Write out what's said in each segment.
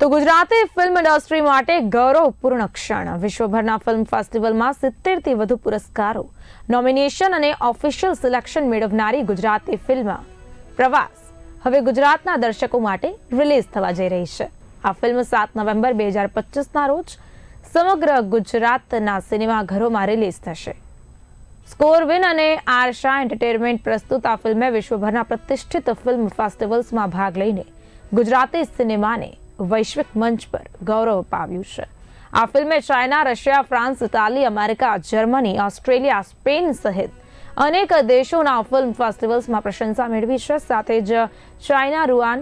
તો Gujarati film industry માટે ગૌરવપૂર્ણ ક્ષણ. વિશ્વભરના ફિલ્મ ફેસ્ટિવલમાં સિત્તેરથી વધુ પુરસ્કારો, નોમિનેશન અને ઓફિશિયલ સિલેક્શન મેળવનારી ગુજરાતી ફિલ્મ પ્રવાસ હવે ગુજરાતના દર્શકો માટે રિલીઝ થવા જઈ રહી છે. આ ફિલ્મ સાત નવેમ્બર બે હજાર પચીસના રોજ સમગ્ર ગુજરાતના સિનેમાઘરોમાં રિલીઝ થશે. સ્કોરવિન અને આરશા એન્ટરટેનમેન્ટ પ્રસ્તુત આ ફિલ્મે વિશ્વભરના પ્રતિષ્ઠિત ફિલ્મ ફેસ્ટિવલ્સમાં ભાગ લઈને ગુજરાતી સિનેમાને વૈશ્વિક મંચ પર ગૌરવ અપાવ્યું છે. આ ફિલ્મે China, Russia, France, Italy, America, Germany, Australia, Spain સહિત અનેક દેશોના ફિલ્મ ફેસ્ટિવલ્સમાં પ્રશંસા મેળવી છે. સાથે જ China Ruan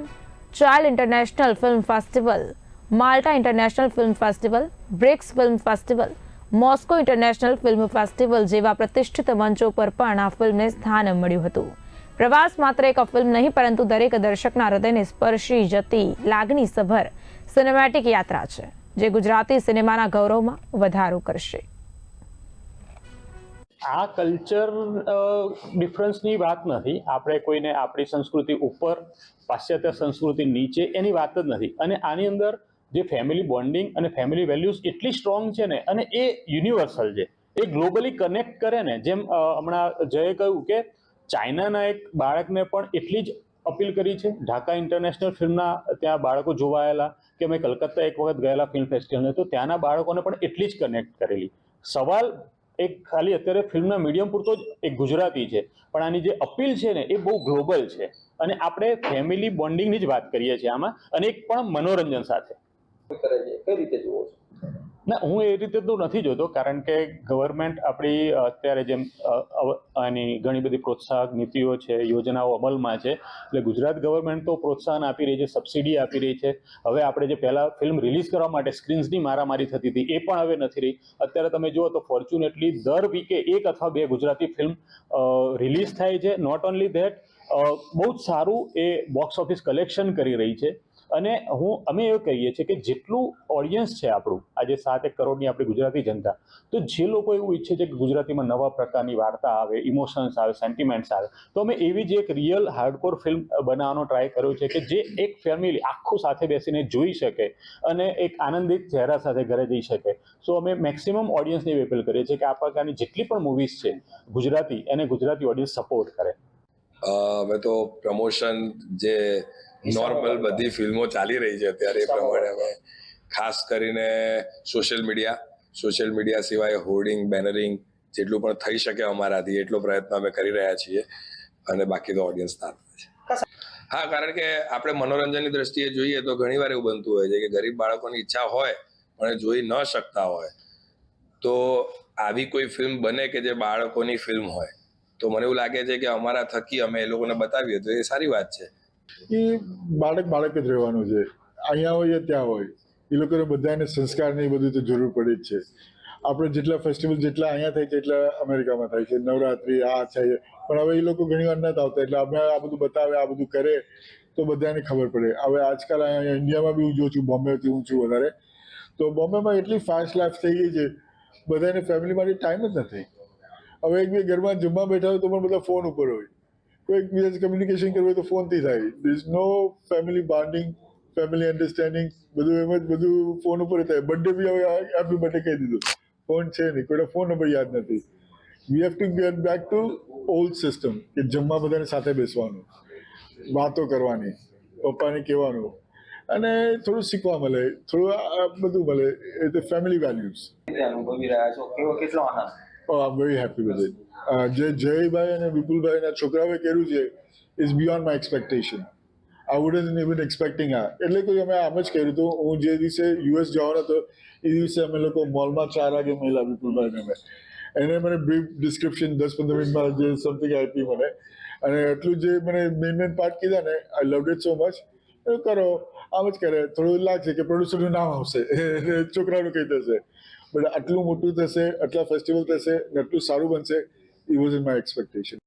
child international film festival, Malta international film festival, BRICS film festival, Moscow international film festival જેવા પ્રતિષ્ઠિત મંચો પર પણ આ ફિલ્મને સ્થાન મળ્યું હતું. પ્રવાસ માત્ર એક ફિલ્મ નહીં, પરંતુ દરેક દર્શકના હૃદયને સ્પર્શી જતી લાગણીસભર સિનેમેટિક યાત્રા છે, જે ગુજરાતી સિનેમાના ગૌરવમાં વધારો કરશે. આ કલ્ચર ડિફરન્સની વાત નથી. આપણે કોઈને આપણી સંસ્કૃતિ ઉપર, પાશ્ચાત્ય સંસ્કૃતિ નીચે એની વાત જ નથી. અને આની અંદર જે ફેમિલી બોન્ડિંગ અને ફેમિલી વેલ્યુઝ એટલી સ્ટ્રોંગ છે ને, અને એ યુનિવર્સલ છે. એ ગ્લોબલી કનેક્ટ કરે ને, જેમ હમણાં જયે કહ્યું કે ચાઇનાના એક બાળકને પણ એટલી જ અપીલ કરી છે. ઢાકા ઇન્ટરનેશનલ ફિલ્મના ત્યાં બાળકો જોવાયેલા કે અમે કલકત્તા એક વખત ગયેલા ફિલ્મ ફેસ્ટિવલને તો ત્યાંના બાળકોને પણ એટલી જ કનેક્ટ કરેલી. સવાલ એક ખાલી અત્યારે ફિલ્મના મીડિયમ પૂરતો જ એક ગુજરાતી છે, પણ આની જે અપીલ છે ને, એ બહુ ગ્લોબલ છે. અને આપણે ફેમિલી બોન્ડિંગની જ વાત કરીએ છીએ આમાં, અને એક પણ મનોરંજન સાથે. કઈ રીતે જુઓ છો? ના, હું એ રીતે તો નથી જોતો, કારણ કે ગવર્મેન્ટ આપણી અત્યારે જેમ આની ઘણી બધી પ્રોત્સાહક નીતિઓ છે, યોજનાઓ અમલમાં છે, એટલે ગુજરાત ગવર્મેન્ટ તો પ્રોત્સાહન આપી રહી છે સબસિડી આપી રહી છે. હવે આપણે જે પહેલાં ફિલ્મ રિલીઝ કરવા માટે સ્ક્રીન્સની મારામારી થતી હતી, એ પણ હવે નથી રહી. અત્યારે તમે જુઓ તો ફોર્ચ્યુનેટલી દર વીકે એક અથવા બે ગુજરાતી ફિલ્મ રિલીઝ થાય છે. નોટ ઓનલી ધેટ બહુ જ સારું એ બોક્સ ઓફિસ કલેક્શન કરી રહી છે. અને હું, અમે એવું કહીએ છીએ કે જેટલું ઓડિયન્સ છે આપણું, આજે સાત એક કરોડની આપણી ગુજરાતી જનતા, તો જે લોકો એવું ઈચ્છે છે કે ગુજરાતીમાં નવા પ્રકારની વાર્તા આવે ઇમોશન્સ આવે સેન્ટિમેન્ટ્સ આવે, તો અમે એવી જ એક રિયલ હાર્ડકોર ફિલ્મ બનાવવાનો ટ્રાય કર્યો છે કે જે એક ફેમિલી આખું સાથે બેસીને જોઈ શકે અને એક આનંદિત ચહેરા સાથે ઘરે જઈ શકે. સો અમે મેક્સિમમ ઓડિયન્સને એવી અપીલ કરીએ છીએ કે આ પ્રકારની જેટલી પણ મૂવીઝ છે, ગુજરાતી, એને ગુજરાતી ઓડિયન્સ સપોર્ટ કરે. અમે તો પ્રમોશન જે નોર્મલ બધી ફિલ્મો ચાલી રહી છે અત્યારે એ પ્રમાણે અમે ખાસ કરીને સોશિયલ મીડિયા. સોશિયલ મીડિયા સિવાય હોર્ડિંગ બેનરિંગ જેટલું પણ થઈ શકે અમારાથી એટલો પ્રયત્ન અમે કરી રહ્યા છીએ. અને બાકી તો ઓડિયન્સ તારવે છે. હા કારણ કે આપણે મનોરંજનની દ્રષ્ટિએ જોઈએ તો ઘણીવાર એવું બનતું હોય છે કે ગરીબ બાળકોની ઈચ્છા હોય પણ જોઈ ન શકતા હોય. તો આવી કોઈ ફિલ્મ બને કે જે બાળકોની ફિલ્મ હોય? તો મને એવું લાગે છે કે અમારા થકી અમે એ લોકોને બતાવીએ તો એ સારી વાત છે. એ બાળક બાળક જ રહેવાનું છે. અહીંયા હોય ત્યાં હોય. એ લોકોને બધાને સંસ્કારની બધું તો જરૂર પડે જ છે. આપણે જેટલા ફેસ્ટિવલ જેટલા અહીંયા થાય છે એટલા અમેરિકામાં થાય છે. નવરાત્રિ, આ છે પણ હવે એ લોકો ઘણી વાર નથી આવતા. એટલે અમે આ બધું બતાવે, આ બધું કરે તો બધાને ખબર પડે. હવે આજકાલ અહીંયા ઇન્ડિયામાં બી હું જોઉં છું, બોમ્બેથી હું છું વધારે. તો બોમ્બેમાં એટલી ફાસ્ટ લાઈફ થઈ ગઈ છે. બધાને ફેમિલી માટે ટાઈમ જ નથી. હવે એક બે ઘરમાં જમવા બેઠા હોય તો પણ બધા ફોન ઉપર હોય. કોઈ એકબીજા કમ્યુનિકેશન કરવું હોય તો ફોનથી થાય is no family bonding family understanding બધું એમ જ, બધું ફોન ઉપર થાય બર્થડે બી હવે હેપી બર્થડે કહી દીધું. ફોન છે નહીં. કોઈનો ફોન નંબર યાદ નથી. We have to get back to old system કે જમવા બધાને સાથે બેસવાનું, વાતો કરવાની, પપ્પાને કહેવાનું. અને થોડું શીખવા મળે. થોડું બધું મળે. એ તો ફેમિલી વેલ્યુઝ અનુભવી રહ્યા છો. કેવો કેટલો આનંદ? Oh, I'm very happy with it. Uh, જે જયભાઈ અને વિપુલભાઈના છોકરાઓએ કર્યું છે is beyond my expectation I wouldn't even expecting આ. એટલે કોઈ અમે આમ જ કર્યું હતું. હું જે દિવસે યુએસ જવાનો હતો એ દિવસે અમે લોકો મોલમાં ચાર વાગે મળેલા વિપુલભાઈને અમે. એને મને બ્રીફ ડિસ્ક્રિપ્શન દસ પંદર મિનિટમાં જે સમથિંગ આપી મને. અને એટલું જે મને મેઇન મેઇન પાર્ટ કીધા ને I love it so much કરો આમ જ કરે. થોડું લાગશે કે પ્રોડ્યુસરનું નામ આવશે. છોકરાનું કહી દેશે બટ આટલું મોટું થશે, આટલા ફેસ્ટિવલ થશે ને આટલું સારું બનશે it was in my expectation